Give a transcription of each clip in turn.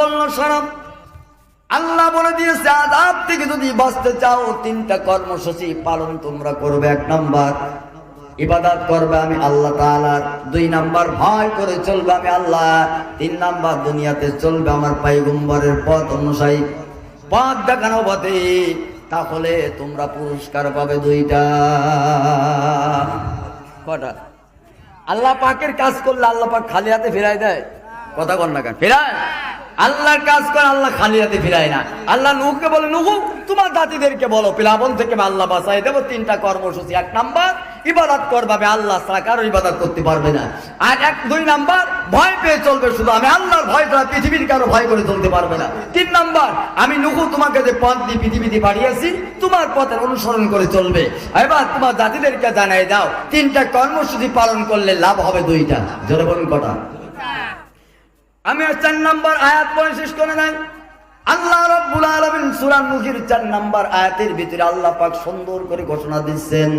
বলল সরব আল্লাহ বলে দিয়েছে আজাব থেকে যদি বাঁচতে চাও, তিনটা কর্মসূচি পালন তোমরা করবে। এক নাম্বার, ইবাদত করবে আমি আল্লাহ তাআলার। দুই নাম্বার, ভয় করে চলবে আমি আল্লাহ। তিন নাম্বার, দুনিয়াতে চলবে আমার পাইগম্বরের পথ অনুযায়ী পথ দেখানো পথে তাহলে তোমরা পুরস্কার পাবে দুইটা। কটা? আল্লাহ পাকের কাজ করলে আল্লাহ পাক খালি হাতে ফেরাই দেয়? কথা কর না কেন, ফিরায়? আল্লাহর কাজ করে আল্লাহ খালি হাতে ফিরায় না। আল্লাহ নুহকে বলে, নুহু, তোমার জাতিদেরকে বলো, প্লাবন থেকে আল্লাহ বাঁচাই দেবো। তিনটা কর্মসূচি, এক নাম্বার, ইবাদত করবে আল্লাহ ছাড়া কারও ইবাদত করতে পারবে না। আর এক, দুই নাম্বার, ভয় পেয়ে চলবে শুধু, আমি আল্লাহর ভয় ছাড়া পৃথিবীর কারও ভয় করে চলতে পারবে না। তিন নাম্বার, আমি নুহু তোমাকে যে পথ দিয়ে পৃথিবীতে পাঠিয়েছি, তোমার পথের অনুসরণ করে চলবে। এবার তোমার জাতিদেরকে জানাই দাও, তিনটা কর্মসূচি পালন করলে লাভ হবে দুইটা। বলুন কটা? আমি চার নাম্বার আয়াত পরে শেষ করে নাই। আল্লাহ রাব্বুল আলামিন সূরা নূহের চার নাম্বার আয়াতের ভিতরে আল্লাহ পাক সুন্দর করে ঘোষণা দিচ্ছেন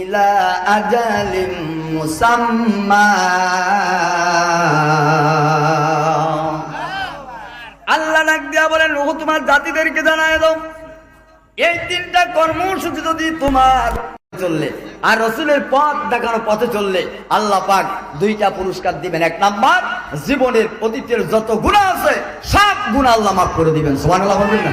ইলা আজালিম মুসাম্মা। আল্লাহ ডাক দিয়া বলেন ও তোমার জাতিদেরকে জানায় দাও। এই তিনটা কর্মসূচি যদি তোমার চললে। আর রসুলের পথ দেখানো পথে চললে আল্লাহ পাক দুইটা পুরস্কার দিবেন। এক নাম্বার, জীবনের অতীতের যত গুণা আছে, সব গুণা আল্লাহ মাফ করে দিবেন। সোমান আল্লাহ বলবেন না?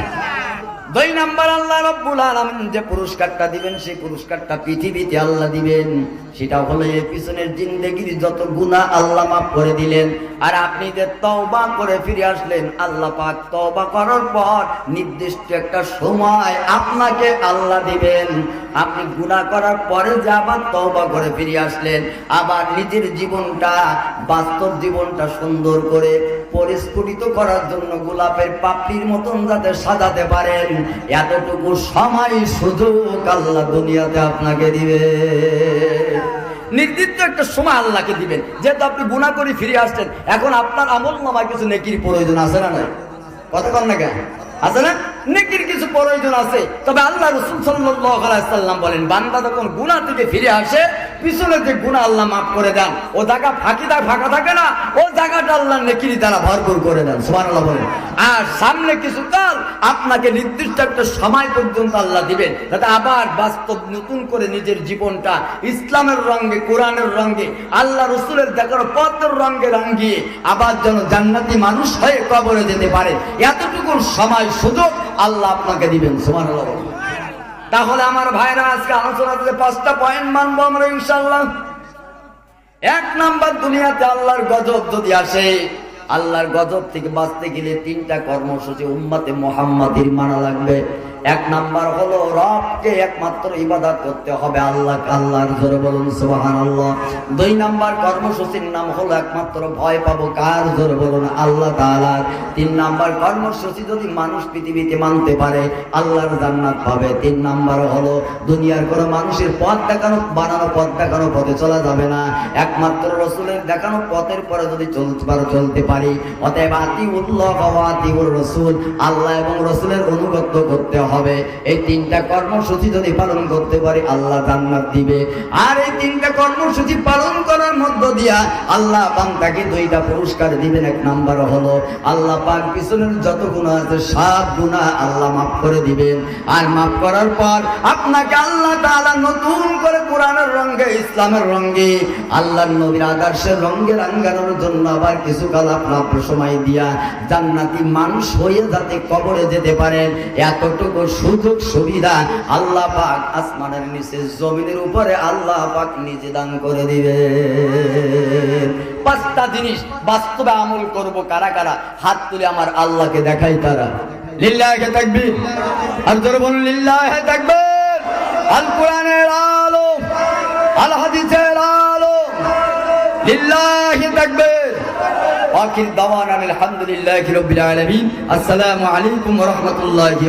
দুই নাম্বার আল্লাহ রব্বুল আলামিন যে পুরস্কারটা দিবেন, সেই পুরস্কারটা পৃথিবীতে আল্লাহ দিবেন। সেটা হলো এই পিছনের জিন্দেগির যত গুনাহ আল্লাহ মাফ করে দিলেন। আর আপনি যে তওবা করে ফিরে আসলেন, আল্লাহ পাক তওবা করার পর নির্দিষ্ট একটা সময় আপনাকে আল্লাহ দিবেন। আপনি গুনাহ করার পরে যে আবার তওবা করে ফিরে আসলেন, আবার নিজের জীবনটা, বাস্তব জীবনটা সুন্দর করে পরিস্ফুটিত করার জন্য গোলাপের পাপড়ির মতন যাতে সাজাতে পারেন। এতটুকু সময় শুধু আল্লাহ দুনিয়াতে আপনাকে দিবে। নির্দিষ্ট একটা সময় আল্লাহকে দিবেন। যেহেতু আপনি গুণা করে ফিরে আসছেন, এখন আপনার আমল নামায় কিছু নেকির প্রয়োজন আছে না কথা কন না কেন? আছে না? নেকির কিছু প্রয়োজন আছে। তবে আল্লাহ রসুল সাল্লাম বলেন, বান্দা যখন গুণা থেকে ফিরে আসে, পিছনে যে গুণা আল্লাহ মাফ করে দেন, ও জায়গা ফাঁকি দা ফাঁকা থাকে না ও জায়গাটা আল্লাহ নেকির দ্বারা ভরপুর করে দেন সুমান আল্লাহ বলেন। আর সামনে কিছু কাল আপনাকে নির্দিষ্ট একটা সময় পর্যন্ত আল্লাহ দিবেন, যাতে আবার বাস্তব নতুন করে নিজের জীবনটা ইসলামের রঙে, কোরআনের রঙে, আল্লাহ রসুলের দেখানো পথের রঙে রঙিয়ে আবার যেন জান্নাতি মানুষ হয়ে কবরে যেতে পারে। এতটুকু সময়, সুযোগ আল্লাহ আপনাকে দিবেন সুমান তাহলে আমার ভাইরা, আজকে আলোচনা থেকে পাঁচটা পয়েন্ট মানবো আমরা ইনশাল্লাহ এক নাম্বার, দুনিয়াতে আল্লাহর গজব যদি আসে, আল্লাহর গজব থেকে বাঁচতে গেলে তিনটা কর্মসূচি উম্মাতে মোহাম্মদের মানা লাগবে। এক নাম্বার হলো রবকে একমাত্র ইবাদত করতে হবে আল্লাহ আল্লাহর জোরে বলুন সুবহান আল্লাহ দুই নাম্বার কর্মসূচির নাম হলো একমাত্র ভয় পাবো, কার জোরে বলুন? আল্লাহ তাআলার তিন নাম্বার কর্মসূচি যদি মানুষ পৃথিবীতে মানতে পারে, আল্লাহর জান্নাত পাবে। তিন নাম্বার হলো দুনিয়ার কোনো মানুষের পথ দেখানো, বানানো পথ দেখানো পথে চলা যাবে না। একমাত্র রসুলের দেখানো পথের পরে যদি চলতে পারো চলতে পারি, অতএব আতি উল্লাহ আতি রসুল। আল্লাহ এবং রসুলের অনুগত্য করতে হবে এই তিনটা কর্মসূচি যদি পালন করতে পারি, আল্লাহ জান্নাত দিবে। আর এই তিনটা কর্মসূচি পালন করার মধ্য দিয়া আল্লাহ বান্দাকে দুইটা পুরস্কার দিবেন। এক নাম্বার হলো, আল্লাহ পাক পিছনের যত গুণা আছে, সব গুণা আল্লাহ মাফ করে দিবেন। আর মাফ করার পর আপনাকে আল্লাহ তাআলা নতুন করে কোরআনের রঙে ইসলামের রঙে, আল্লাহর নবীর আদর্শের রঙে রাঙ্গানোর জন্য আবার কিছু কাল আপনার সময় দিয়া জান্নাতি মানুষ হয়ে যাতে কবরে যেতে পারেন। এতটুকু সুযোগ সুবিধা আল্লাহ পাক আসমানের নিচে, জমিনের উপরে আল্লাহ পাক নিজে দান করে দিবে পাঁচটা জিনিস বাস্তবে আমল করব কারা কারা? হাত তুলে আমার আল্লাহকে দেখাই তারা। লিল্লাহে তাকবীর। আর জোরে বলুন, লিল্লাহে তাকবীর। আল কোরআনের আলো। আল হাদিসের আলো। লিল্লাহি তাকবীর। আখির দাওয়ানা আলহামদুলিল্লাহি রাব্বিল আসসালামু আলাইকুম ওয়া রাহমাতুল্লাহি